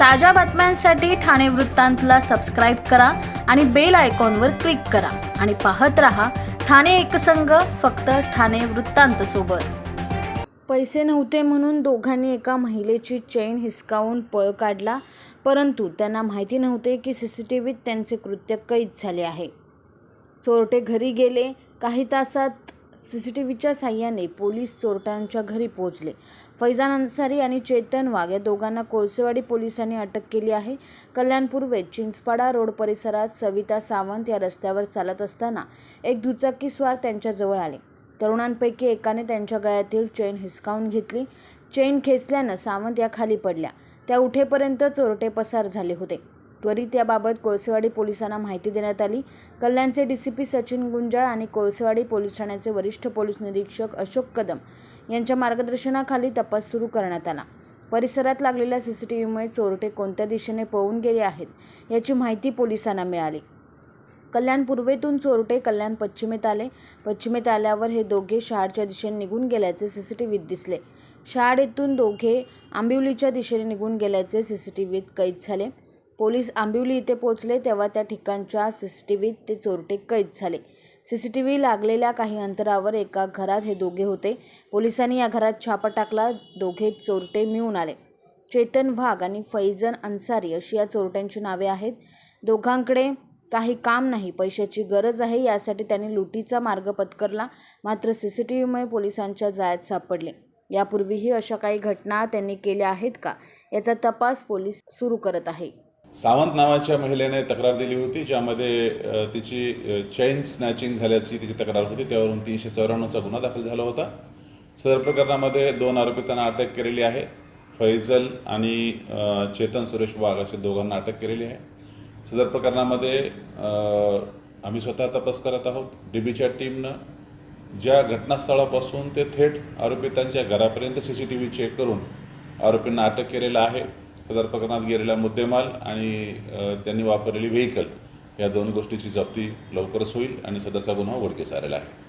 ताज्या बातम्यांसाठी ठाणे वृत्तांतला सबस्क्राईब करा आणि बेल आयकॉनवर क्लिक करा. आणि पाहत रहा ठाणे एकसंघ फक्त ठाणे वृत्तांत सोबत. पैसे नव्हते म्हणून दोघांनी एका महिलेची चेन हिसकावून पळ काढला परंतु त्यांना माहिती नव्हते की सी सी टी व्हीत त्यांचे कृत्य कैद झाले आहे. चोरटे घरी गेले काही तासात सी सी टी व्हीच्या साह्याने पोलीस चोरट्यांच्या घरी पोहोचले. फैजान अन्सारी आणि चेतन वाघ या दोघांना कोळसेवाडी पोलिसांनी अटक केली आहे. कल्याणपूर्वे चिंचपाडा रोड परिसरात सविता सावंत या रस्त्यावर चालत असताना एक दुचाकीस्वार त्यांच्याजवळ आले. तरुणांपैकी एकाने त्यांच्या गळ्यातील चेन हिसकावून घेतली. चेन खेचल्यानं सावंत या खाली पडल्या. त्या उठेपर्यंत चोरटे पसार झाले होते. त्वरित याबाबत कोळसेवाडी पोलिसांना माहिती देण्यात आली. कल्याणचे D C P Sachin Gunjal आणि कोळसेवाडी पोलीस ठाण्याचे वरिष्ठ पोलीस निरीक्षक अशोक कदम यांच्या मार्गदर्शनाखाली तपास सुरू करण्यात आला. परिसरात लागलेल्या सी सी टी व्हीमुळे चोरटे कोणत्या दिशेने पळून गेले आहेत याची माहिती पोलिसांना मिळाली. कल्याण पूर्वेतून चोरटे कल्याण पश्चिमेत आले. पश्चिमेत आल्यावर हे दोघे शहाडच्या दिशेने निघून गेल्याचे सी सी टी व्हीत दिसले. शहाड येथून दोघे आंबिवलीच्या दिशेने निघून गेल्याचे सी सी टी व्हीत कैद झाले. पोलीस आंबिवली इथे पोहोचले तेव्हा त्या ठिकाणच्या सी सी टी व्हीत ते चोरटे कैद झाले. सी सी टी व्ही लागलेल्या काही अंतरावर एका घरात हे दोघे होते. पोलिसांनी या घरात छापा टाकला दोघे चोरटे मिळून आले. चेतन वाघ आणि फैजन अन्सारी अशी या चोरट्यांची नावे आहेत. दोघांकडे काही काम नाही पैशाची गरज आहे यासाठी त्यांनी लुटीचा मार्ग पत्करला मात्र सी सी टी व्हीमुळे पोलिसांच्या जाळ्यात सापडले. यापूर्वीही अशा काही घटना त्यांनी केल्या आहेत का? याचा तपास पोलीस सुरू करत आहे. सावंत नावाच्या महिलेने तक्रार दिली होती ज्यामध्ये तिची चैन स्नॅचिंग झाल्याची तिची तक्रार होती. त्यावरून तीनशे चौऱ्याण्णवचा गुन्हा दाखल झाला होता. सदर प्रकरणामध्ये दोन आरोपितांना अटक केलेली आहे. फैजल आणि चेतन सुरेश वाघ अशा दोघांना अटक केलेली आहे. सदर प्रकरणामध्ये आम्ही स्वतः तपास करत आहोत. डी बीच्या टीमनं ज्या घटनास्थळापासून ते थेट आरोपितांच्या घरापर्यंत C C T V check करून आरोपींना अटक केलेलं आहे. सदर प्रकरणात गेलेला मुद्देमाल आणि त्यांनी वापरलेली व्हेकल या दोन गोष्टीची जप्ती लवकरच होईल आणि सदरचा गुन्हा उघडकीस आलेला आहे.